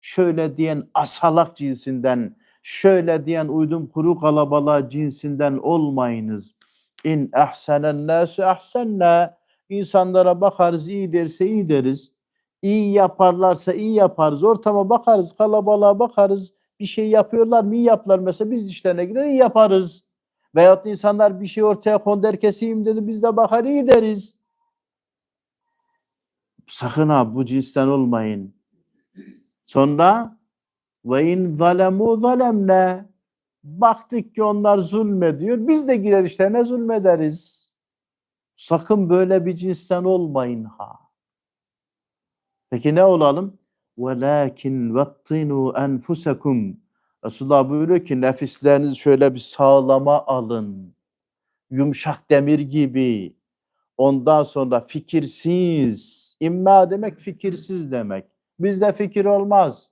şöyle diyen asalak cinsinden, şöyle diyen uydum kuru kalabalığa cinsinden olmayınız. İn ahsenen nasu ahsenna. İnsanlara bakarız, iyi derse iyi deriz. İyi yaparlarsa iyi yaparız. Ortama bakarız, kalabalığa bakarız. Bir şey yapıyorlar mı iyi yaptılar mesela biz işlerine girer iyi yaparız. Veyahut insanlar bir şey ortaya kondu herkes iyiyim dedi biz de bakar iyi deriz. Sakın ha bu cinsten olmayın. Sonra ve in zalemu zalemne baktık ki onlar zulmediyor. Biz de girer işlerine zulmederiz. Sakın böyle bir cinsten olmayın ha. Peki ne olalım? Velakin vettinu enfusekum. Resulullah buyuruyor ki nefislerinizi şöyle bir sağlama alın. Yumuşak demir gibi. Ondan sonra fikirsiz. İmma demek fikirsiz demek. Bizde fikir olmaz.